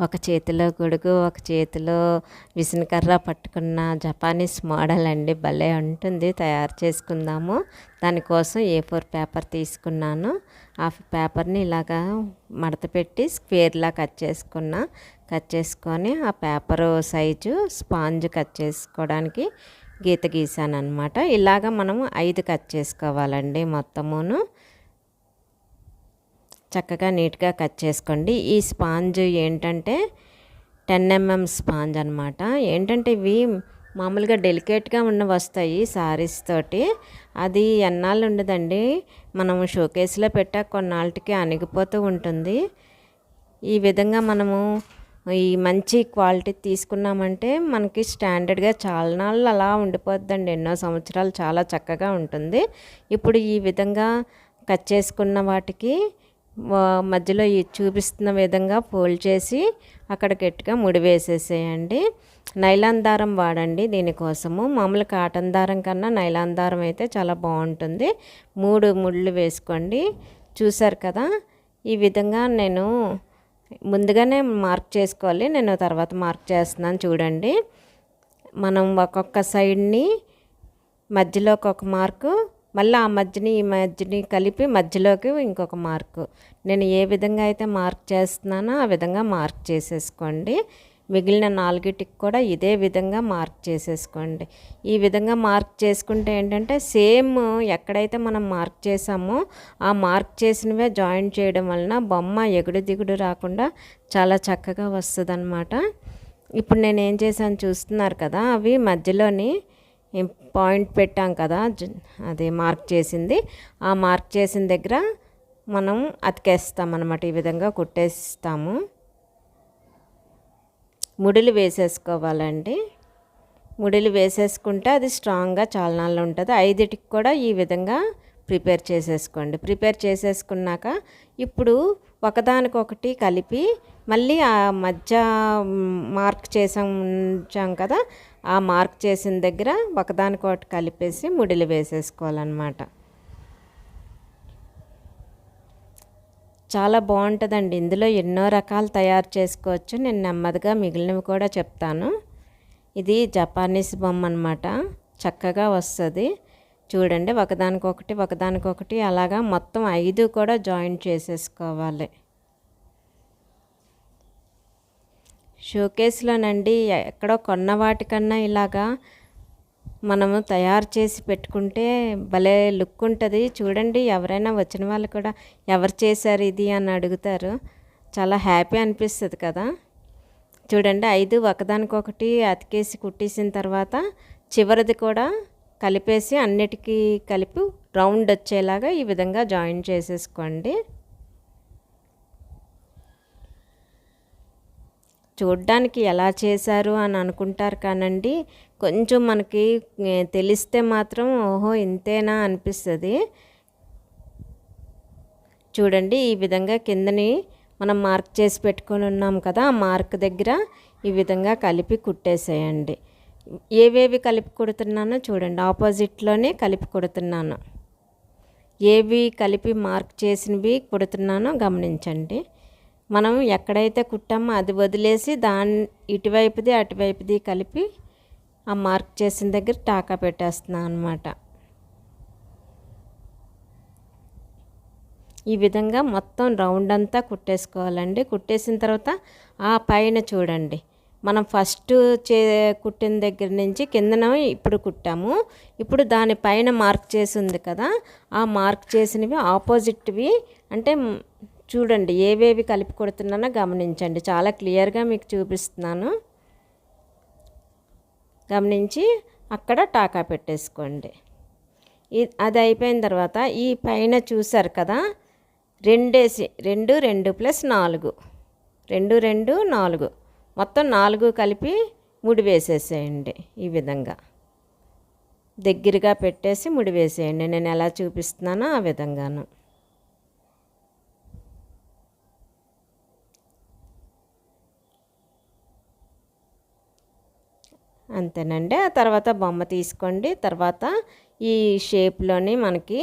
ఒక చేతిలో గొడుగు ఒక చేతిలో విసనకర్ర పట్టుకున్న జపానీస్ మోడల్ అండి. భలే ఉంటుంది. తయారు చేసుకుందాము. దానికోసం ఏ ఫోర్ పేపర్ తీసుకున్నాను. ఆ పేపర్ని ఇలాగా మడత పెట్టి స్క్వేర్లా కట్ చేసుకున్న. కట్ చేసుకొని ఆ పేపర్ సైజు స్పాంజ్ కట్ చేసుకోవడానికి గీత గీసాను అనమాట ఇలాగ మనము ఐదు కట్ చేసుకోవాలండి మొత్తమును. చక్కగా నీట్గా కట్ చేసుకోండి. ఈ స్పాంజ్ ఏంటంటే టెన్ ఎంఎం స్పాంజ్ అనమాట ఏంటంటే ఇవి మామూలుగా డెలికేట్గా ఉన్న వస్తాయి సారీస్ తోటి. అది ఎన్నాళ్ళు ఉండదండి. మనం షోకేస్లో పెట్టా కొన్నాళ్ళకి అణిగిపోతూ ఉంటుంది. ఈ విధంగా మనము ఈ మంచి క్వాలిటీ తీసుకున్నామంటే మనకి స్టాండర్డ్గా చాలా నాళ్ళు అలా ఉండిపోద్దండి. ఎన్నో సంవత్సరాలు చాలా చక్కగా ఉంటుంది. ఇప్పుడు ఈ విధంగా కట్ చేసుకున్న వాటికి మధ్యలో ఈ చూపిస్తున్న విధంగా ఫోల్డ్ చేసి అక్కడ గట్టిగా ముడి వేసేసేయండి. నైలాన్ దారం వాడండి దీనికోసము మామూలు కాటన్ దారం కన్నా నైలాన్ దారం అయితే చాలా బాగుంటుంది. మూడు ముళ్ళు వేసుకోండి. చూసారు కదా ఈ విధంగా నేను ముందుగానే మార్క్ చేసుకోవాలి. నేను తర్వాత మార్క్ చేస్తున్నాను చూడండి. మనం ఒక్కొక్క సైడ్ని మధ్యలో ఒక మార్కు మళ్ళీ ఆ మధ్యని ఈ మధ్యని కలిపి మధ్యలోకి ఇంకొక మార్కు. నేను ఏ విధంగా అయితే మార్క్ చేస్తున్నానో ఆ విధంగా మార్క్ చేసేసుకోండి. మిగిలిన నాలుగిటికి కూడా ఇదే విధంగా మార్క్ చేసేసుకోండి. ఈ విధంగా మార్క్ చేసుకుంటే ఏంటంటే సేమ్ ఎక్కడైతే మనం మార్క్ చేసామో ఆ మార్క్ చేసినవే జాయిన్ చేయడం వలన బొమ్మ ఎగుడు దిగుడు రాకుండా చాలా చక్కగా వస్తుంది ఇప్పుడు నేను ఏం చేశాను చూస్తున్నారు కదా అవి మధ్యలోని పాయింట్ పెట్టాం కదా అది మార్క్ చేసింది. ఆ మార్క్ చేసిన దగ్గర మనం అతికేస్తాం అన్నమాట ఈ విధంగా కుట్టేస్తాము. ముడులు వేసేసుకోవాలండి. ముడులు వేసేసుకుంటే అది స్ట్రాంగ్గా చాలా నాళ్ళు ఉంటుంది. ఐదుటికి కూడా ఈ విధంగా ప్రిపేర్ చేసేసుకోండి. ప్రిపేర్ చేసేసుకున్నాక ఇప్పుడు ఒకదానికొకటి కలిపి మళ్ళీ ఆ మధ్య మార్క్ చేసాం ఉంచాం కదా ఆ మార్క్ చేసిన దగ్గర ఒకదానికొకటి కలిపేసి ముడిలు వేసేసుకోవాలన్నమాట. చాలా బాగుంటుందండి. ఇందులో ఎన్నో రకాలు తయారు చేసుకోవచ్చు. నేను నెమ్మదిగా మిగిలినవి కూడా చెప్తాను. ఇది జపానీస్ బొమ్మ అనమాట చక్కగా వస్తుంది. చూడండి ఒకదానికొకటి ఒకదానికొకటి అలాగా మొత్తం ఐదు కూడా జాయింట్ చేసేసుకోవాలి. షోకేస్లోనండి ఎక్కడో కొన్న వాటికన్నా ఇలాగా మనము తయారు చేసి పెట్టుకుంటే భలే లుక్ ఉంటుంది చూడండి ఎవరైనా వచ్చిన వాళ్ళు కూడా ఎవరు చేశారు ఇది అని అడుగుతారు. చాలా హ్యాపీ అనిపిస్తుంది కదా. చూడండి ఐదు ఒకదానికొకటి అతికేసి కుట్టేసిన తర్వాత చివరిది కూడా కలిపేసి అన్నిటికీ కలిపి రౌండ్ వచ్చేలాగా ఈ విధంగా జాయిన్ చేసేసుకోండి. చూడ్డానికి ఎలా చేశారు అని అనుకుంటారు కానండి కొంచెం మనకి తెలిస్తే మాత్రం ఓహో ఇంతేనా అనిపిస్తుంది. చూడండి ఈ విధంగా కిందని మనం మార్క్ చేసి పెట్టుకొని ఉన్నాం కదా ఆ మార్క్ దగ్గర ఈ విధంగా కలిపి కుట్టేసేయండి. ఏవేవి కలిపి కుడుతున్నానో చూడండి ఆపోజిట్లోనే కలిపి కుడుతున్నాను. ఏవి కలిపి మార్క్ చేసినవి కుడుతున్నానో గమనించండి. మనం ఎక్కడైతే కుట్టామో అది వదిలేసి దాని ఇటువైపుది అటువైపుది కలిపి ఆ మార్క్ చేసిన దగ్గర టాకా పెట్టేస్తున్నాం అనమాట ఈ విధంగా మొత్తం రౌండ్ అంతా కుట్టేసుకోవాలండి. కుట్టేసిన తర్వాత ఆ పైన చూడండి. మనం ఫస్ట్ చే కుట్టిన దగ్గర నుంచి కిందన ఇప్పుడు కుట్టాము. ఇప్పుడు దానిపైన మార్క్ చేసి ఉంది కదా ఆ మార్క్ చేసినవి ఆపోజిట్వి అంటే చూడండి ఏవేవి కలిపి కొడుతున్నానో గమనించండి. చాలా క్లియర్గా మీకు చూపిస్తున్నాను. గమనించి అక్కడ టాకా పెట్టేసుకోండి. అది అయిపోయిన తర్వాత ఈ పైన చూసారు కదా రెండేసి రెండు రెండు ప్లస్ నాలుగు. రెండు రెండు నాలుగు. మొత్తం నాలుగు కలిపి ముడి వేసేసేయండి ఈ విధంగా. దగ్గరగా పెట్టేసి ముడి వేసేయండి. నేను ఎలా చూపిస్తున్నానో ఆ విధంగాను. అంతేనండి. ఆ తర్వాత బొమ్మ తీసుకోండి. తర్వాత ఈ షేప్లోని మనకి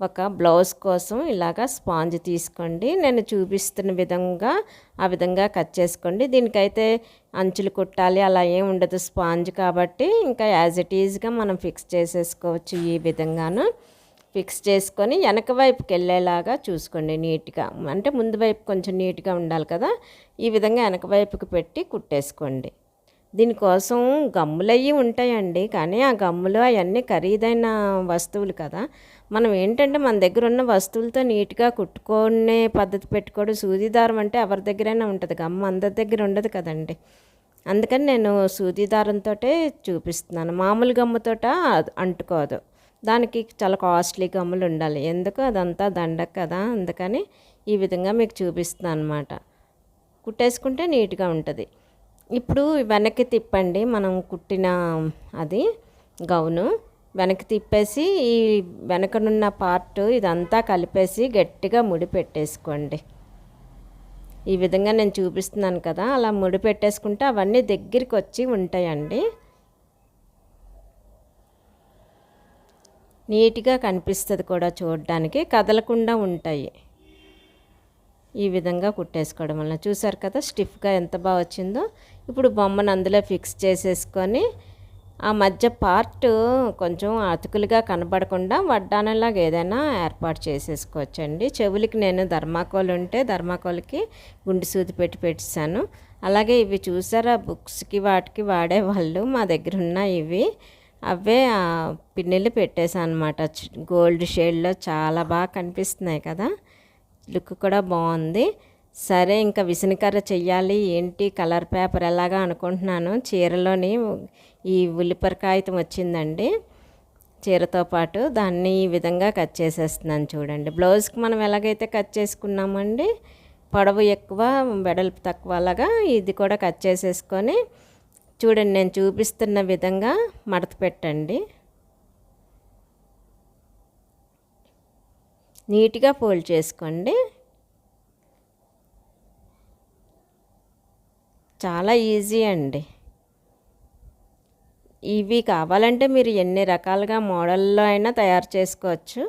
ఒక బ్లౌజ్ కోసం ఇలాగా స్పాంజ్ తీసుకోండి. నేను చూపిస్తున్న విధంగా ఆ విధంగా కట్ చేసుకోండి. దీనికైతే అంచులు కుట్టాలి అలా ఏం ఉండదు స్పాంజ్ కాబట్టి. ఇంకా యాజ్ ఇట్ ఈజ్గా మనం ఫిక్స్ చేసేసుకోవచ్చు ఈ విధంగాను. ఫిక్స్ చేసుకొని వెనక వైపుకి వెళ్ళేలాగా చూసుకోండి నీట్గా. అంటే ముందు వైపు కొంచెం నీట్గా ఉండాలి కదా. ఈ విధంగా వెనక వైపుకి పెట్టి కుట్టేసుకోండి. దీనికోసం గమ్ములు అవి ఉంటాయండి. కానీ ఆ గమ్ములు అవన్నీ ఖరీదైన వస్తువులు కదా. మనం ఏంటంటే మన దగ్గర ఉన్న వస్తువులతో నీట్గా కుట్టుకునే పద్ధతి పెట్టుకోవడం సూది దారం అంటే ఎవరి దగ్గరైనా ఉంటుంది. గమ్మ అందరి దగ్గర ఉండదు కదండి. అందుకని నేను సూది దారంతో చూపిస్తున్నాను. మామూలు గమ్ముతోట అంటుకోదు. దానికి చాలా కాస్ట్లీ గమ్ములు ఉండాలి. ఎందుకు? అదంతా దండక కదా. అందుకని ఈ విధంగా మీకు చూపిస్తున్నాను అనమాట కుట్టేసుకుంటే నీట్గా ఉంటుంది. ఇప్పుడు వెనక్కి తిప్పండి. మనం కుట్టిన అది గౌను. వెనక్కి తిప్పేసి ఈ వెనకనున్న పార్ట్ ఇదంతా కలిపేసి గట్టిగా ముడి పెట్టేసుకోండి. ఈ విధంగా నేను చూపిస్తున్నాను కదా అలా ముడి పెట్టేసుకుంటే అవన్నీ దగ్గరికి వచ్చి ఉంటాయండి. నీట్గా కనిపిస్తుంది కూడా చూడడానికి కదలకుండా ఉంటాయి. ఈ విధంగా కుట్టేసుకోవడం వల్ల చూసారు కదా స్టిఫ్గా ఎంత బాగా వచ్చిందో. ఇప్పుడు బొమ్మను అందులో ఫిక్స్ చేసేసుకొని ఆ మధ్య పార్ట్ కొంచెం అతుకులుగా కనబడకుండా వడ్డానంలాగా ఏదైనా ఏర్పాటు చేసేసుకోవచ్చండి. చెవులకి నేను ధర్మాకోల్ ఉంటే ధర్మాకోల్కి గుండు సూది పెట్టి పెట్టాను అలాగే ఇవి చూసారా? బుక్స్కి వాటికి వాడేవాళ్ళు మా దగ్గర ఉన్న ఇవి. అవే పిన్నెలు పెట్టేశాను అనమాట గోల్డ్ షేడ్లో చాలా బాగా కనిపిస్తున్నాయి కదా. లుక్ కూడా బాగుంది. సరే ఇంకా విసనకర్ర చెయ్యాలి. ఏంటి? కలర్ పేపర్ ఎలాగా అనుకుంటున్నాను? చీరలోని ఈ ఉల్లిపర కాగితం వచ్చిందండి. చీరతో పాటు దాన్ని ఈ విధంగా కట్ చేసేస్తున్నాను చూడండి. బ్లౌజ్కి మనం ఎలాగైతే కట్ చేసుకున్నామండి పొడవు ఎక్కువ వెడల్పు తక్కువ అలాగా ఇది కూడా కట్ చేసేసుకొని చూడండి నేను చూపిస్తున్న విధంగా మడత పెట్టండి. నీట్గా ఫోల్డ్ చేసుకోండి. చాలా ఈజీ అండి. ఇవి కావాలంటే మీరు ఎన్ని రకాలుగా మోడల్లో అయినా తయారు చేసుకోవచ్చు.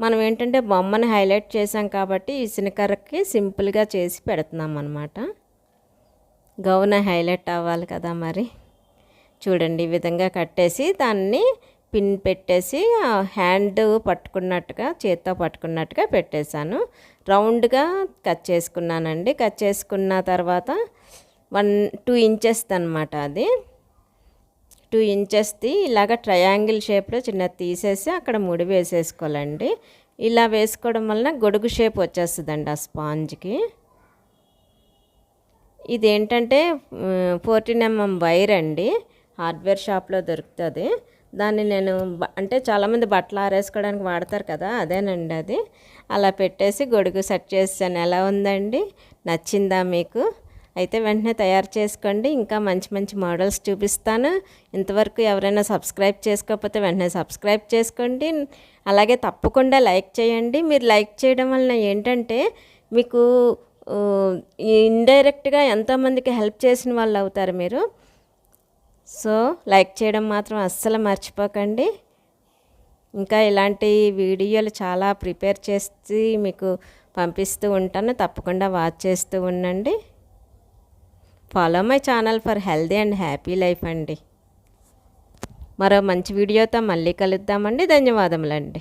మనం ఏంటంటే బొమ్మని హైలైట్ చేసాం కాబట్టి ఇసునకర్రకి సింపుల్గా చేసి పెడుతున్నాం అనమాట గౌన హైలైట్ అవ్వాలి కదా మరి. చూడండి ఈ విధంగా కట్టేసి దాన్ని పిన్ పెట్టేసి హ్యాండ్ పట్టుకున్నట్టుగా చేత్తో పట్టుకున్నట్టుగా పెట్టేశాను. రౌండ్గా కట్ చేసుకున్నానండి. కట్ చేసుకున్న తర్వాత వన్ టూ ఇంచెస్ అనమాట అది. టూ ఇంచెస్ది ఇలాగ ట్రయాంగిల్ షేప్లో చిన్న తీసేసి అక్కడ ముడి వేసేసుకోవాలండి. ఇలా వేసుకోవడం వలన గొడుగు షేప్ వచ్చేస్తుందండి ఆ స్పాంజ్కి ఇదేంటంటే ఫోర్టీన్ ఎంఎం వైర్ అండి. హార్డ్వేర్ షాప్లో దొరుకుతుంది. దాన్ని నేను అంటే చాలామంది బట్టలు ఆరేసుకోవడానికి వాడతారు కదా అదేనండి అది. అలా పెట్టేసి గొడుగు సెట్ చేసాను ఎలా ఉందండి? నచ్చిందా మీకు? అయితే వెంటనే తయారు చేసుకోండి. ఇంకా మంచి మంచి మోడల్స్ చూపిస్తాను. ఇంతవరకు ఎవరైనా సబ్స్క్రైబ్ చేసుకోకపోతే వెంటనే సబ్స్క్రైబ్ చేసుకోండి. అలాగే తప్పకుండా లైక్ చేయండి. మీరు లైక్ చేయడం వలన ఏంటంటే మీకు ఇండైరెక్ట్గా ఎంతోమందికి హెల్ప్ చేసిన వాళ్ళు అవుతారు మీరు. సో లైక్ చేయడం మాత్రం అస్సలు మర్చిపోకండి. ఇంకా ఇలాంటి వీడియోలు చాలా ప్రిపేర్ చేసి మీకు పంపిస్తూ ఉంటాను. తప్పకుండా వాచ్ చేస్తూ ఉండండి. Follow my channel for healthy and happy life అండి. మరో మంచి వీడియోతో మళ్ళీ కలుద్దామండి. ధన్యవాదములండి.